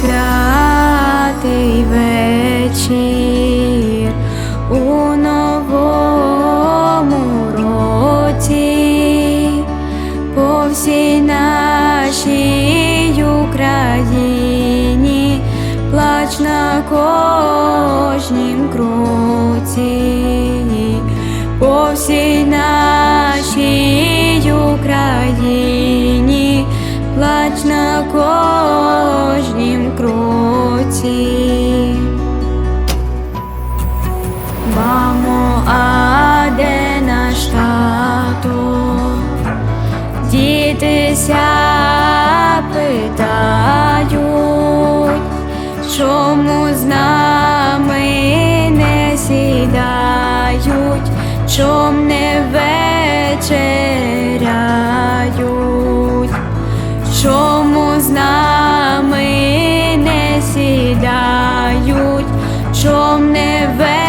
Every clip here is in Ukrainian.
святий вечір у новому році по всій нашій Україні плач на кожнім круці, по всій нашій Україні. Тато? Дітися питають, чому з нами не сідають, чом не вечеряють, чому з нами не сідають, чом не вечеряють.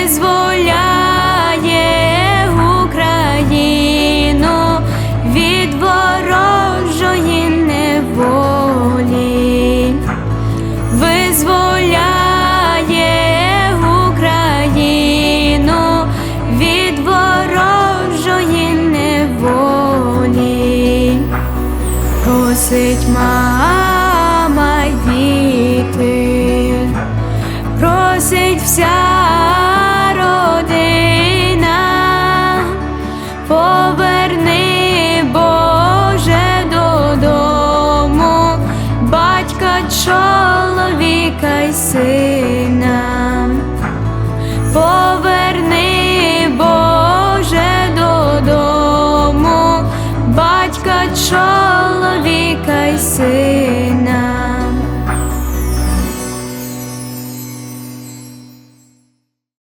Визволяє Україну від ворожої неволі, визволяє Україну від ворожої неволі, просить мама діти, сина. Поверни Боже додому, батька чоловіка